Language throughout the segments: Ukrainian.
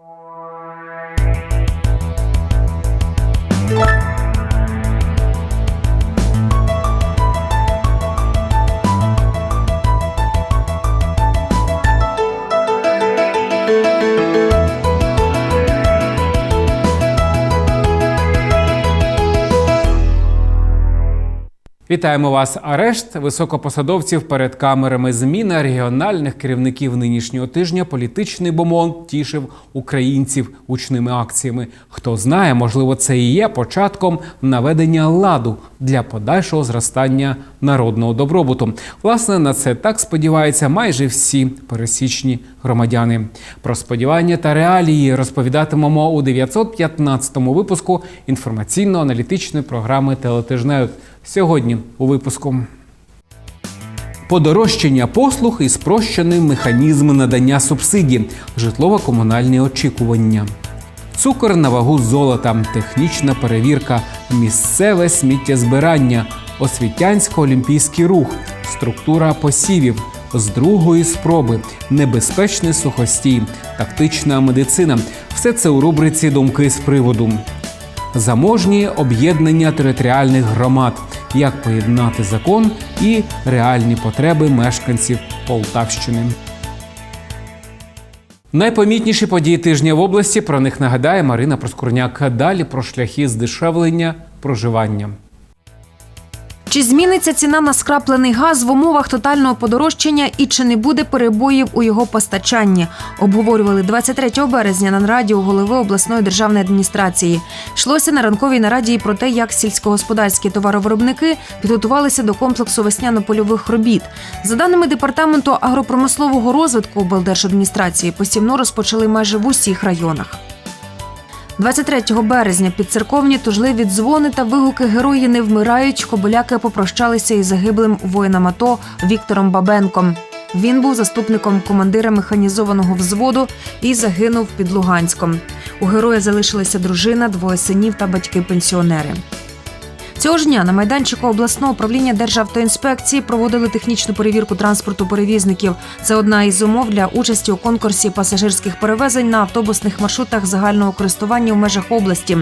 Thank you. Вітаємо вас. Арешт високопосадовців перед камерами зміна регіональних керівників нинішнього тижня. Політичний бомон тішив українців гучними акціями. Хто знає, можливо, це і є початком наведення ладу для подальшого зростання народного добробуту. Власне, на це так сподіваються майже всі пересічні громадяни. Про сподівання та реалії розповідатимемо у 915-му випуску інформаційно-аналітичної програми Телетижневик. Сьогодні у випуску. Подорожчання послуг і спрощений механізм надання субсидій, житлово-комунальні очікування. Цукор на вагу золота, технічна перевірка, місцеве сміттєзбирання, освітянсько-олімпійський рух, структура посівів, з другої спроби, небезпечний сухостій, тактична медицина. Все це у рубриці Думки з приводу. Заможні об'єднання територіальних громад, як поєднати закон і реальні потреби мешканців Полтавщини. Найпомітніші події тижня в області про них нагадає Марина Проскурняк. Далі про шляхи здешевлення проживання. Чи зміниться ціна на скраплений газ в умовах тотального подорожчання і чи не буде перебоїв у його постачанні? Обговорювали 23 березня на нараді у голови обласної державної адміністрації. Йшлося на ранковій нараді і про те, як сільськогосподарські товаровиробники підготувалися до комплексу весняно-польових робіт. За даними департаменту агропромислового розвитку облдержадміністрації, посівну розпочали майже в усіх районах. 23 березня під церковні тужливі дзвони та вигуки герої не вмирають. Кобиляки попрощалися із загиблим воїном АТО Віктором Бабенком. Він був заступником командира механізованого взводу і загинув під Луганськом. У героя залишилася дружина, двоє синів та батьки-пенсіонери. Цього ж дня на майданчику обласного управління Державтоінспекції проводили технічну перевірку транспорту перевізників. Це одна із умов для участі у конкурсі пасажирських перевезень на автобусних маршрутах загального користування в межах області.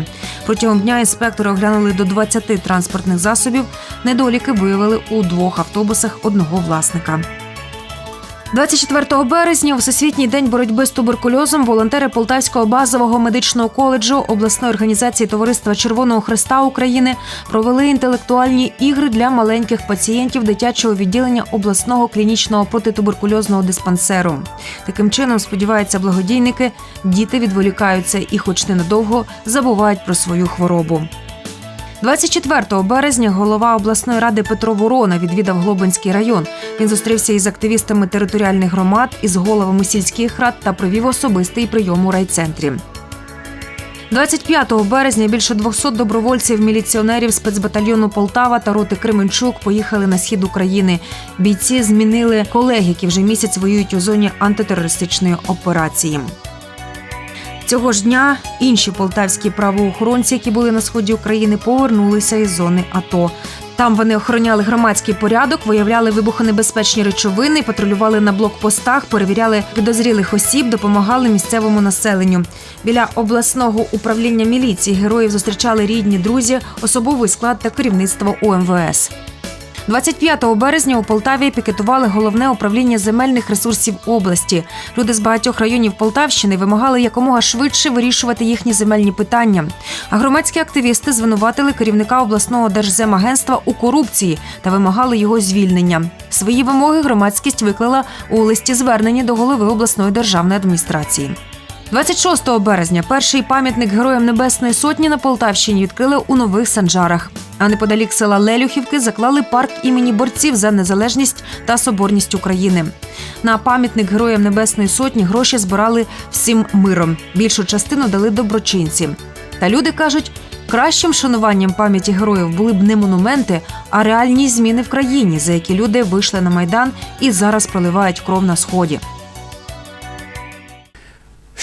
Протягом дня інспектори оглянули до 20 транспортних засобів. Недоліки виявили у двох автобусах одного власника. 24 березня, Всесвітній день боротьби з туберкульозом, волонтери Полтавського базового медичного коледжу обласної організації Товариства Червоного Христа України провели інтелектуальні ігри для маленьких пацієнтів дитячого відділення обласного клінічного протитуберкульозного диспансеру. Таким чином, сподіваються благодійники, діти відволікаються і, хоч ненадовго, забувають про свою хворобу. 24 березня голова обласної ради Петро Ворона відвідав Глобинський район. Він зустрівся із активістами територіальних громад, із головами сільських рад та провів особистий прийом у райцентрі. 25 березня більше 200 добровольців міліціонерів спецбатальйону Полтава та роти Кременчук поїхали на схід України. Бійці змінили колег, які вже місяць воюють у зоні антитерористичної операції. Цього ж дня інші полтавські правоохоронці, які були на сході України, повернулися із зони АТО. Там вони охороняли громадський порядок, виявляли вибухонебезпечні речовини, патрулювали на блокпостах, перевіряли підозрілих осіб, допомагали місцевому населенню. Біля обласного управління міліції героїв зустрічали рідні, друзі, особовий склад та керівництво УМВС. 25 березня у Полтаві пікетували головне управління земельних ресурсів області. Люди з багатьох районів Полтавщини вимагали якомога швидше вирішувати їхні земельні питання. А громадські активісти звинуватили керівника обласного держземагентства у корупції та вимагали його звільнення. Свої вимоги громадськість виклала у листі звернення до голови обласної державної адміністрації. 26 березня перший пам'ятник Героям Небесної Сотні на Полтавщині відкрили у нових санжарах. А неподалік села Лелюхівки заклали парк імені борців за незалежність та соборність України. На пам'ятник Героям Небесної Сотні гроші збирали всім миром. Більшу частину дали доброчинці. Та люди кажуть, кращим шануванням пам'яті героїв були б не монументи, а реальні зміни в країні, за які люди вийшли на майдан і зараз проливають кров на сході.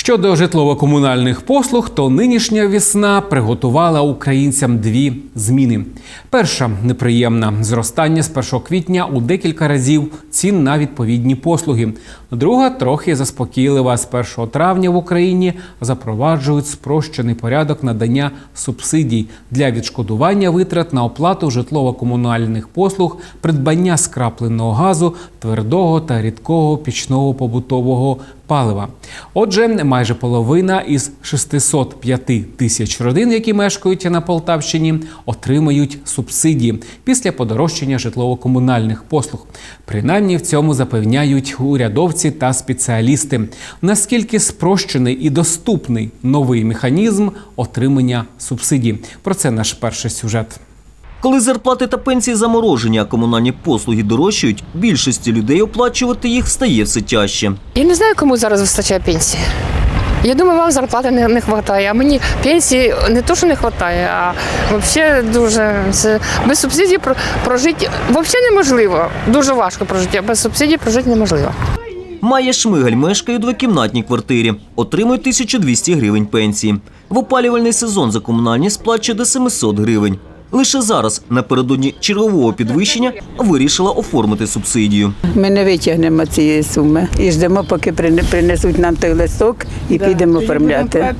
Щодо житлово-комунальних послуг, то нинішня весна приготувала українцям дві зміни. Перша неприємна зростання з 1 квітня у декілька разів цін на відповідні послуги. Друга трохи заспокійлива. З 1 травня в Україні запроваджують спрощений порядок надання субсидій для відшкодування витрат на оплату житлово-комунальних послуг, придбання скрапленого газу, твердого та рідкого пічного побутового палива. Отже, майже половина із 605 тисяч родин, які мешкають на Полтавщині, отримають субсидії після подорожчання житлово-комунальних послуг. Принаймні в цьому запевняють урядовці та спеціалісти. Наскільки спрощений і доступний новий механізм отримання субсидій? Про це наш перший сюжет. Коли зарплати та пенсії заморожені, а комунальні послуги дорожчають, більшості людей оплачувати їх стає все тяжче. Я не знаю, кому зараз вистачає пенсії. Я думаю, вам зарплати не, не вистачає, а мені пенсії не то, що не вистачає, а взагалі дуже це без субсидій прожити взагалі неможливо. Дуже важко прожити, а без субсидій прожити неможливо. Майя Шмигаль мешкає у двокімнатній квартирі, отримує 1200 гривень пенсії. В опалювальний сезон за комунальні сплачує до 700 гривень. Лише зараз, напередодні чергового підвищення, вирішила оформити субсидію. Ми не витягнемо цієї суми і ждемо, поки прине- принесуть нам той листок і підемо оформляти.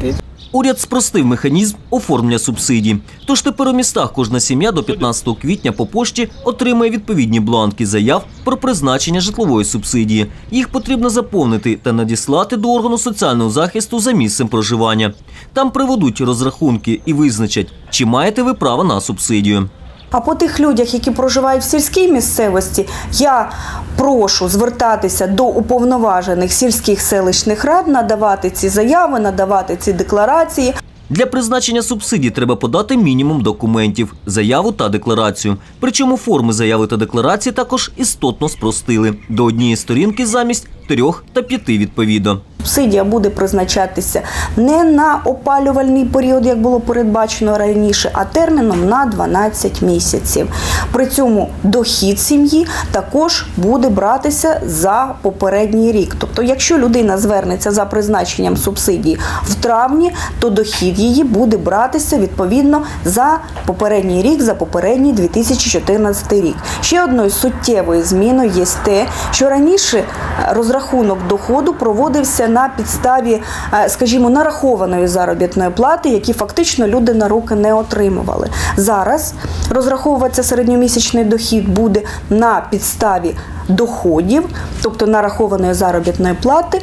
Уряд спростив механізм оформлення субсидій. Тож тепер у містах кожна сім'я до 15 квітня по пошті отримає відповідні бланки заяв про призначення житлової субсидії. Їх потрібно заповнити та надіслати до органу соціального захисту за місцем проживання. Там приведуть розрахунки і визначать, чи маєте ви право на субсидію. А по тих людях, які проживають в сільській місцевості, я прошу звертатися до уповноважених сільських селищних рад, надавати ці заяви, надавати ці декларації. Для призначення субсидій треба подати мінімум документів, заяву та декларацію. Причому форми заяви та декларації також істотно спростили до однієї сторінки замість трьох та п'яти відповідно. Субсидія буде призначатися не на опалювальний період, як було передбачено раніше, а терміном на 12 місяців. При цьому дохід сім'ї також буде братися за попередній рік. Тобто, якщо людина звернеться за призначенням субсидії в травні, то дохід її буде братися відповідно за попередній рік, за попередній 2014 рік. Ще одною суттєвою зміною є те, що раніше розрахунок доходу проводився на підставі, е, скажімо, нарахованої заробітної плати, які фактично люди на руки не отримували. Зараз розраховуватися середньомісячний дохід буде на підставі доходів, тобто нарахованої заробітної плати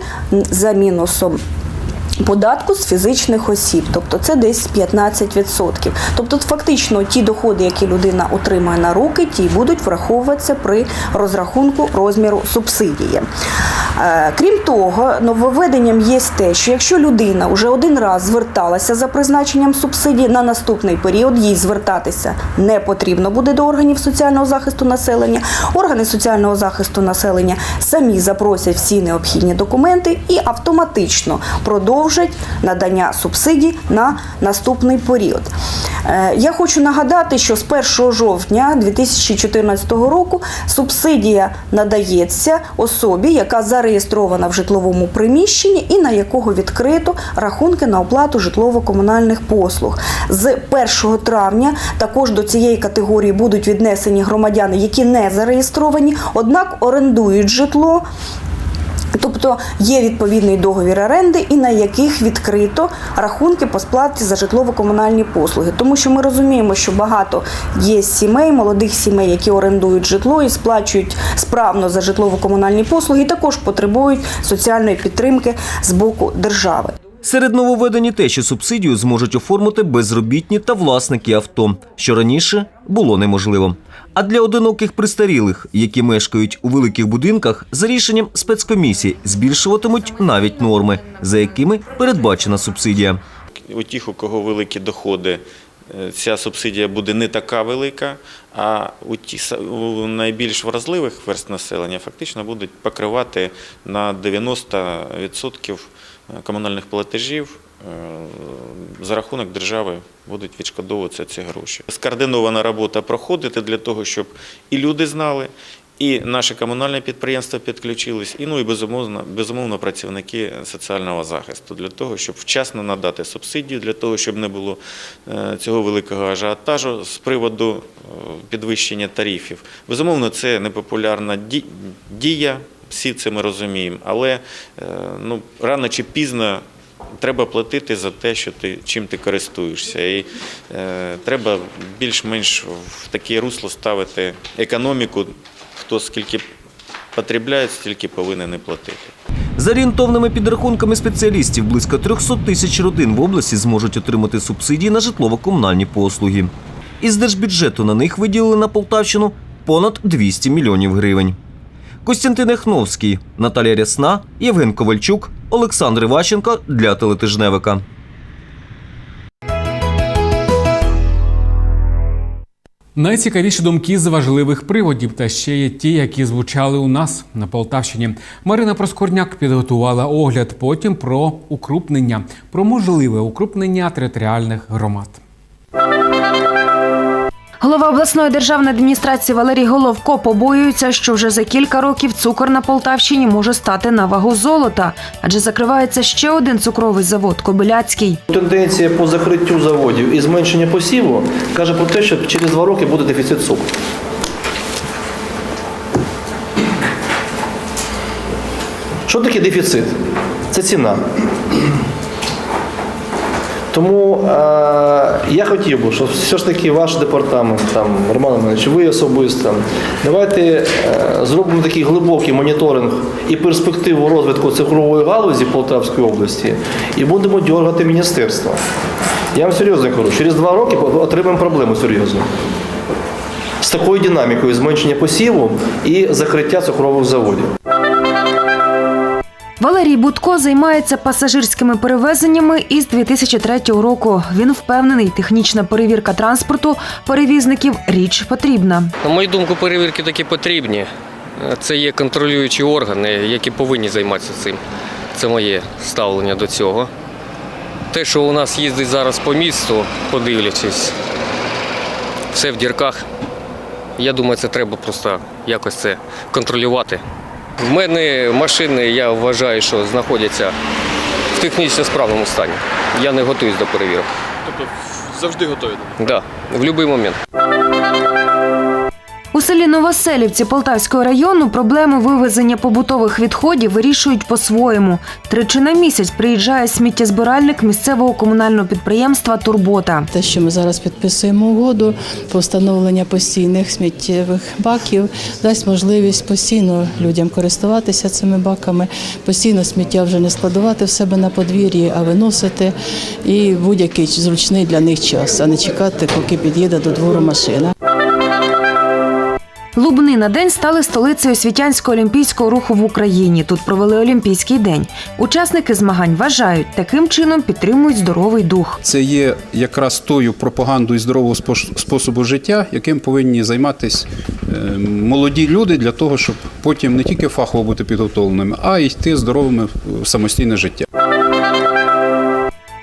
за мінусом податку з фізичних осіб, тобто це десь 15%. Тобто, фактично, ті доходи, які людина отримає на руки, ті будуть враховуватися при розрахунку розміру субсидії. Е, Крім того, нововведенням є те, що якщо людина вже один раз зверталася за призначенням субсидії на наступний період, їй звертатися не потрібно буде до органів соціального захисту населення. Органи соціального захисту населення самі запросять всі необхідні документи і автоматично продовжать надання субсидій на наступний період. Е, Я хочу нагадати, що з 1 жовтня 2014 року субсидія надається особі, яка зареєстрована в житловому приміщенні і на якого відкрито рахунки на оплату житлово-комунальних послуг. З 1 травня також до цієї категорії будуть віднесені громадяни, які не зареєстровані, однак орендують житло. Тобто є відповідний договір оренди, і на яких відкрито рахунки по сплаті за житлово-комунальні послуги. Тому що ми розуміємо, що багато є сімей, молодих сімей, які орендують житло і сплачують справно за житлово-комунальні послуги, і також потребують соціальної підтримки з боку держави. Серед нововведень і те, що субсидію зможуть оформити безробітні та власники авто, що раніше було неможливо. А для одиноких престарілих, які мешкають у великих будинках, за рішенням спецкомісії збільшуватимуть навіть норми, за якими передбачена субсидія. У тих, у кого великі доходи, е, ця субсидія буде не така велика, а у, ті, у найбільш вразливих верст населення фактично будуть покривати на 90% комунальних платежів. е, За рахунок держави будуть відшкодовуватися ці гроші. Скоординована робота проходить для того, щоб і люди знали, і наші комунальні підприємства підключились, і ну і безумовно, безумовно працівники соціального захисту для того, щоб вчасно надати субсидію, для того, щоб не було е, цього великого ажіотажу з приводу е, підвищення тарифів. Безумовно, це непопулярна ді- дія. Всі це ми розуміємо. Але е, ну, рано чи пізно треба платити за те, що ти, чим ти користуєшся. І е, треба більш-менш в таке русло ставити економіку, хто скільки потребляє, стільки повинен і платити. За орієнтовними підрахунками спеціалістів, близько 300 тисяч родин в області зможуть отримати субсидії на житлово-комунальні послуги. Із держбюджету на них виділили на Полтавщину понад 200 мільйонів гривень. Костянтин Ехновський, Наталія Рясна, Євген Ковальчук, Олександр Іващенко для телетижневика. Найцікавіші думки з важливих приводів та ще є ті, які звучали у нас на Полтавщині. Марина Проскорняк підготувала огляд потім про укрупнення, про можливе укрупнення територіальних громад. Голова обласної державної адміністрації Валерій Головко побоюється, що вже за кілька років цукор на Полтавщині може стати на вагу золота, адже закривається ще один цукровий завод Кобиляцький. Тенденція по закриттю заводів і зменшення посіву каже про те, що через два роки буде дефіцит цукру. Що таке дефіцит? Це ціна. Тому е, я хотів би, щоб все ж таки ваш департамент, там, Роман Іванович, ви особисто, давайте е, зробимо такий глибокий моніторинг і перспективу розвитку цифрової галузі Полтавської області і будемо дергати міністерство. Я вам серйозно кажу, через два роки отримаємо проблему серйозну. З такою динамікою зменшення посіву і закриття цукрових заводів. Валерій Будко займається пасажирськими перевезеннями із 2003 року. Він впевнений, технічна перевірка транспорту перевізників річ потрібна. На мою думку, перевірки такі потрібні. Це є контролюючі органи, які повинні займатися цим. Це моє ставлення до цього. Те, що у нас їздить зараз по місту, подивлячись, все в дірках. Я думаю, це треба просто якось це контролювати. В мене машини, я вважаю, що знаходяться в технічно справному стані. Я не готуюсь до перевірок. Тобто завжди готові? Так, да, в будь-який момент. У селі Новоселівці Полтавського району проблему вивезення побутових відходів вирішують по-своєму. Тричі на місяць приїжджає сміттєзбиральник місцевого комунального підприємства Турбота. Те, що ми зараз підписуємо угоду про встановлення постійних сміттєвих баків, дасть можливість постійно людям користуватися цими баками, постійно сміття вже не складувати в себе на подвір'ї, а виносити і будь-який зручний для них час, а не чекати, поки під'їде до двору машина. Лубни на день стали столицею світянського олімпійського руху в Україні. Тут провели Олімпійський день. Учасники змагань вважають, таким чином підтримують здоровий дух. Це є якраз тою пропагандою здорового способу життя, яким повинні займатися е, молоді люди для того, щоб потім не тільки фахово бути підготовленими, а й йти здоровими в самостійне життя.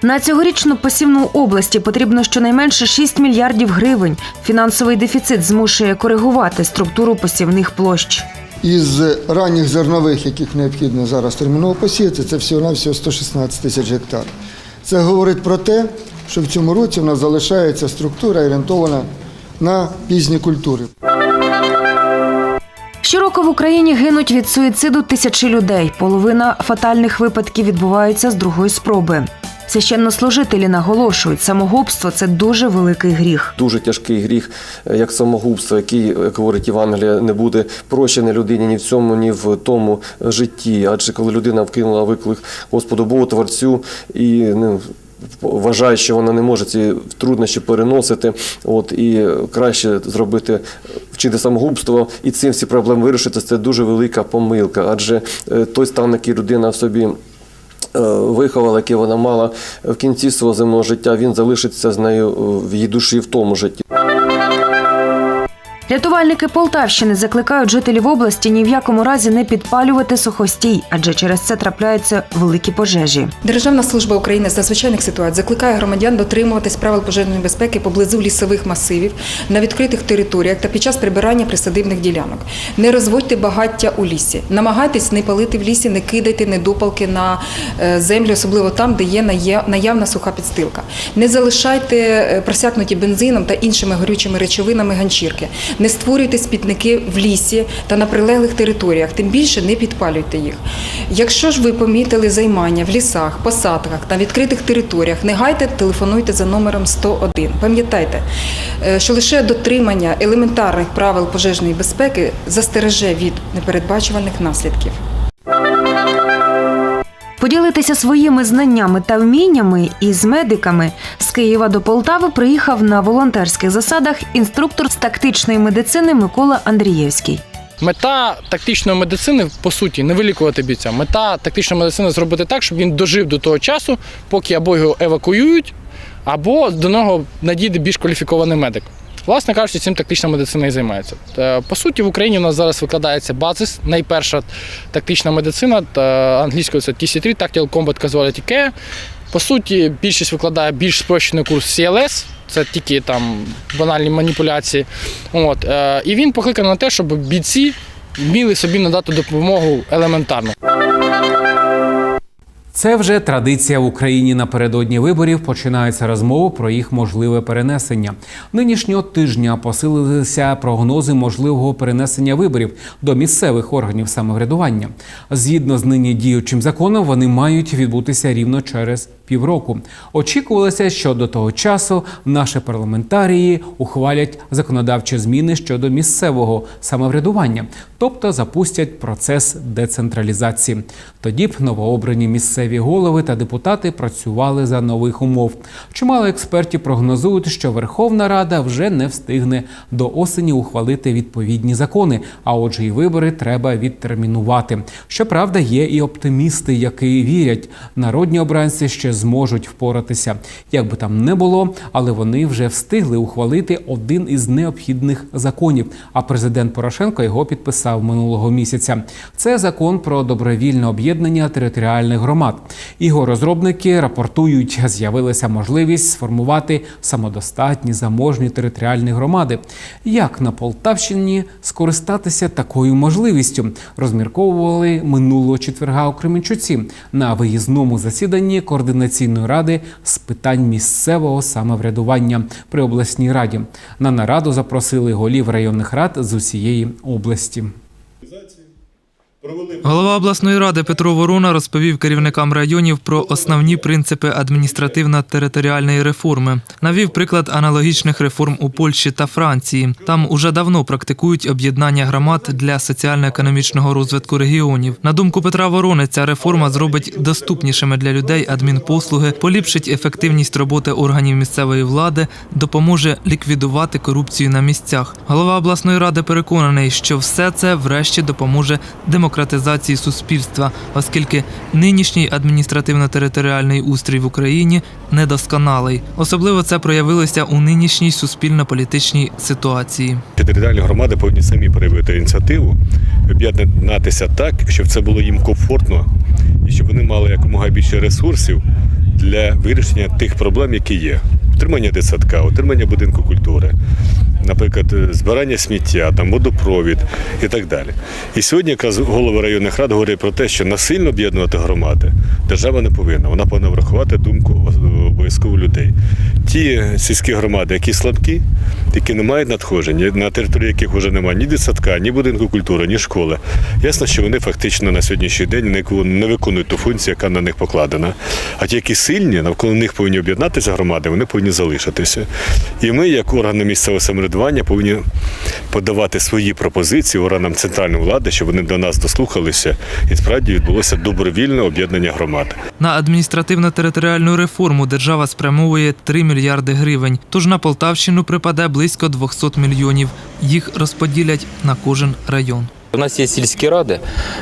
На цьогорічну посівну області потрібно щонайменше 6 мільярдів гривень. Фінансовий дефіцит змушує коригувати структуру посівних площ. Із ранніх зернових, яких необхідно зараз терміново посіяти, це всього-навсього 116 тисяч гектар. Це говорить про те, що в цьому році в нас залишається структура орієнтована на пізні культури. Щороку в Україні гинуть від суїциду тисячі людей. Половина фатальних випадків відбуваються з другої спроби. Священнослужителі наголошують, самогубство це дуже великий гріх. дуже тяжкий гріх, е, як самогубство, який, як говорить Євангелія, не буде прощений людині ні в цьому, ні в тому житті. Адже коли людина вкинула виклик Господу Богу Творцю і ну, вважає, що вона не може ці труднощі переносити, от і краще зробити. Вчити самогубство і цим всі проблеми вирішити, це дуже велика помилка. Адже е, той стан, який людина в собі е, виховала, яке вона мала в кінці свого земного життя, він залишиться з нею е, в її душі в тому житті. Рятувальники Полтавщини закликають жителів області ні в якому разі не підпалювати сухостій, адже через це трапляються великі пожежі. Державна служба України з надзвичайних ситуацій закликає громадян дотримуватись правил пожежної безпеки поблизу лісових масивів на відкритих територіях та під час прибирання присадибних ділянок. Не розводьте багаття у лісі. Намагайтесь не палити в лісі, не кидайте недопалки на е, землю, особливо там, де є наявна суха підстилка. Не залишайте е, просякнуті бензином та іншими горючими речовинами ганчірки. Не створюйте спітники в лісі та на прилеглих територіях, тим більше не підпалюйте їх. Якщо ж ви помітили займання в лісах, посадках та відкритих територіях, не гайте, телефонуйте за номером 101. Пам'ятайте, е, що лише дотримання елементарних правил пожежної безпеки застереже від непередбачуваних наслідків. Поділитися своїми знаннями та вміннями із медиками з Києва до Полтави приїхав на волонтерських засадах інструктор з тактичної медицини Микола Андрієвський. Мета тактичної медицини, по суті, не вилікувати бійця. Мета тактичної медицини зробити так, щоб він дожив до того часу, поки або його евакуюють, або до нього надійде більш кваліфікований медик. Власне кажучи, цим тактична медицина і займається. По суті, в Україні у нас зараз викладається базис, найперша тактична медицина, англійською це TC3, Tactical Combat Casualty Care. По суті, більшість викладає більш спрощений курс CLS, це тільки там банальні маніпуляції. От, е, і він покликаний на те, щоб бійці вміли собі надати допомогу елементарно. Це вже традиція в Україні напередодні виборів. починається розмова про їх можливе перенесення. Нинішнього тижня посилилися прогнози можливого перенесення виборів до місцевих органів самоврядування. Згідно з нині діючим законом, вони мають відбутися рівно через півроку. Очікувалося, що до того часу наші парламентарії ухвалять законодавчі зміни щодо місцевого самоврядування, тобто запустять процес децентралізації. Тоді б новообрані місцеві голови та депутати працювали за нових умов. Чимало експертів прогнозують, що Верховна Рада вже не встигне до осені ухвалити відповідні закони. А отже, і вибори треба відтермінувати. Щоправда, є і оптимісти, які вірять, народні обранці ще зможуть впоратися. Як би там не було, але вони вже встигли ухвалити один із необхідних законів. А президент Порошенко його підписав минулого місяця. Це закон про добровільне об'єднання територіальних громад. Його розробники рапортують, з'явилася можливість сформувати самодостатні заможні територіальні громади. Як на Полтавщині скористатися такою можливістю? Розмірковували минулого четверга у Кременчуці на виїзному засіданні координаційної ради з питань місцевого самоврядування при обласній раді. На нараду запросили голів районних рад з усієї області. Голова обласної ради Петро Ворона розповів керівникам районів про основні принципи адміністративно-територіальної реформи. Навів приклад аналогічних реформ у Польщі та Франції. Там уже давно практикують об'єднання громад для соціально-економічного розвитку регіонів. На думку Петра Ворони, ця реформа зробить доступнішими для людей адмінпослуги, поліпшить ефективність роботи органів місцевої влади, допоможе ліквідувати корупцію на місцях. Голова обласної ради переконаний, що все це врешті допоможе демократизації суспільства, оскільки нинішній адміністративно-територіальний устрій в Україні недосконалий. Особливо це проявилося у нинішній суспільно-політичній ситуації. Територіальні громади повинні самі проявити ініціативу, об'єднатися так, щоб це було їм комфортно і щоб вони мали якомога більше ресурсів для вирішення тих проблем, які є. Утримання дитсадка, утримання будинку культури, наприклад, збирання сміття, там водопровід і так далі. І сьогодні якраз голови районних рад говорять про те, що насильно об'єднувати громади держава не повинна. Вона повинна врахувати думку обов'язково людей. Ті сільські громади, які слабкі, які не мають надходження, на території яких вже немає ні дитсадка, ні будинку культури, ні школи. Ясно, що вони фактично на сьогоднішній день не виконують ту функцію, яка на них покладена. А ті, які сильні, навколо них повинні об'єднатися громади, вони повинні залишитися. І ми, як органи місцевого самоврядування, повинні подавати свої пропозиції органам центральної влади, щоб вони до нас дослухалися, і справді відбулося добровільне об'єднання громад. На адміністративно-територіальну реформу держава спрямовує 3 мільярди гривень. Тож на Полтавщину припаде близько 200 мільйонів. Їх розподілять на кожен район. У нас є сільські ради,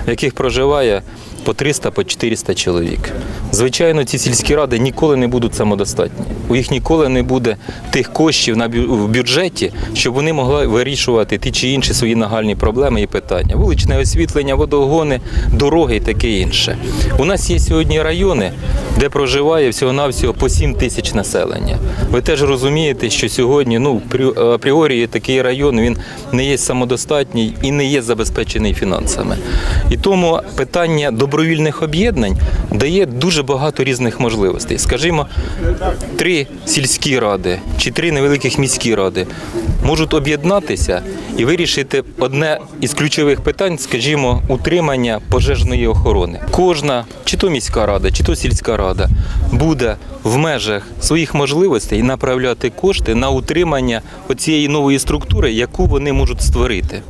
в яких проживає по 300 по 400 чоловік. Звичайно, ці сільські ради ніколи не будуть самодостатні. У їх ніколи не буде тих коштів на в бюджеті, щоб вони могли вирішувати ті чи інші свої нагальні проблеми і питання. Вуличне освітлення, водогони, дороги і таке інше. У нас є сьогодні райони, де проживає всього-навсього по 7 тисяч населення. Ви теж розумієте, що сьогодні ну, прі- апріорі такий район він не є самодостатній і не є забезпечений фінансами. І тому питання добровільних об'єднань дає дуже багато різних можливостей. Скажімо, три сільські ради чи три невеликих міські ради. можуть об'єднатися і вирішити одне із ключових питань, скажімо, утримання пожежної охорони. Кожна, чи то міська рада, чи то сільська рада, буде в межах своїх можливостей направляти кошти на утримання оцієї нової структури, яку вони можуть створити.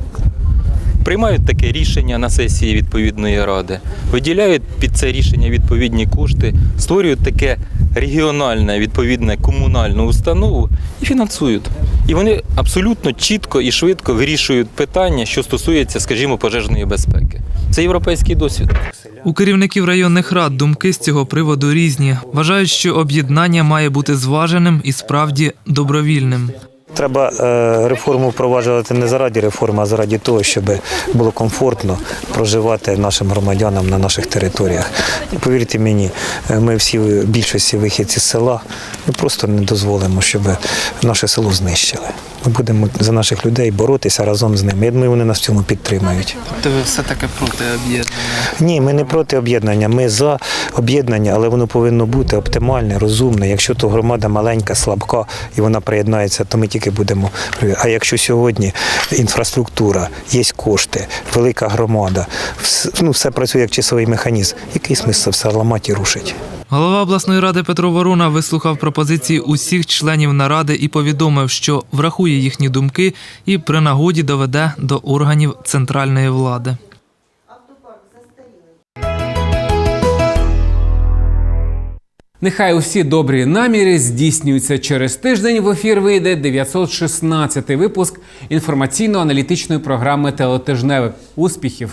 Приймають таке рішення на сесії відповідної ради, виділяють під це рішення відповідні кошти, створюють таке регіональне відповідне комунальну установу і фінансують. І вони абсолютно чітко і швидко вирішують питання, що стосується, скажімо, пожежної безпеки. Це європейський досвід. У керівників районних рад думки з цього приводу різні. Вважають, що об'єднання має бути зваженим і справді добровільним. Треба е, реформу впроваджувати не заради реформи, а заради того, щоб було комфортно проживати нашим громадянам на наших територіях. Повірте мені, е, ми всі в більшості вихідці з села, ми просто не дозволимо, щоб наше село знищили. Ми будемо за наших людей боротися разом з ними. Я думаю, вони нас в цьому підтримають. Тобто ви все таки проти об'єднання? Ні, ми не проти об'єднання. Ми за об'єднання, але воно повинно бути оптимальне, розумне. Якщо то громада маленька, слабка і вона приєднається, то ми тільки будемо. А якщо сьогодні інфраструктура, є кошти, велика громада, ну, все працює як часовий механізм, який смисл все ламати і рушити? Голова обласної ради Петро Ворона вислухав пропозиції усіх членів наради і повідомив, що врахує їхні думки і при нагоді доведе до органів центральної влади. Нехай усі добрі наміри здійснюються через тиждень. В ефір вийде 916 випуск інформаційно-аналітичної програми Телетижневик. Успіхів!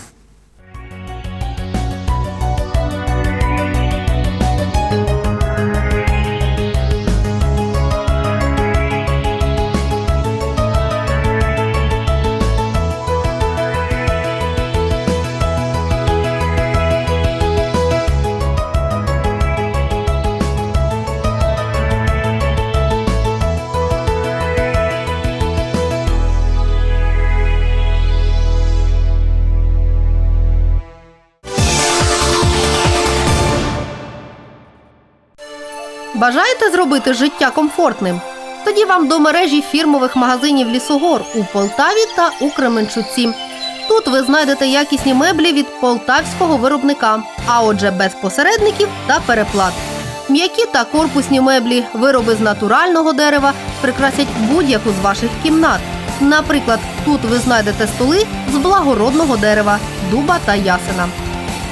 Бажаєте зробити життя комфортним? Тоді вам до мережі фірмових магазинів Лісогор у Полтаві та у Кременчуці. Тут ви знайдете якісні меблі від полтавського виробника, а отже, без посередників та переплат. М'які та корпусні меблі, вироби з натурального дерева прикрасять будь-яку з ваших кімнат. Наприклад, тут ви знайдете столи з благородного дерева, дуба та ясена.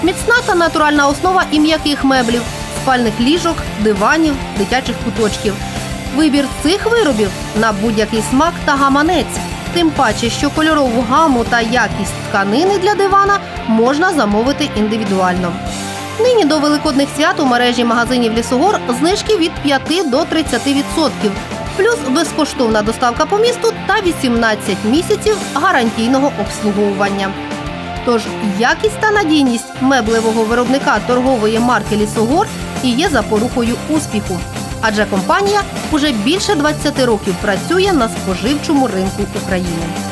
Міцна та натуральна основа і м'яких меблів, спальних ліжок, диванів, дитячих куточків. Вибір цих виробів на будь-який смак та гаманець. Тим паче, що кольорову гаму та якість тканини для дивана можна замовити індивідуально. Нині до великодних свят у мережі магазинів Лісогор знижки від 5 до 30%, плюс безкоштовна доставка по місту та 18 місяців гарантійного обслуговування. Тож якість та надійність меблевого виробника торгової марки Лісогор і є запорукою успіху. Адже компанія уже більше 20 років працює на споживчому ринку України.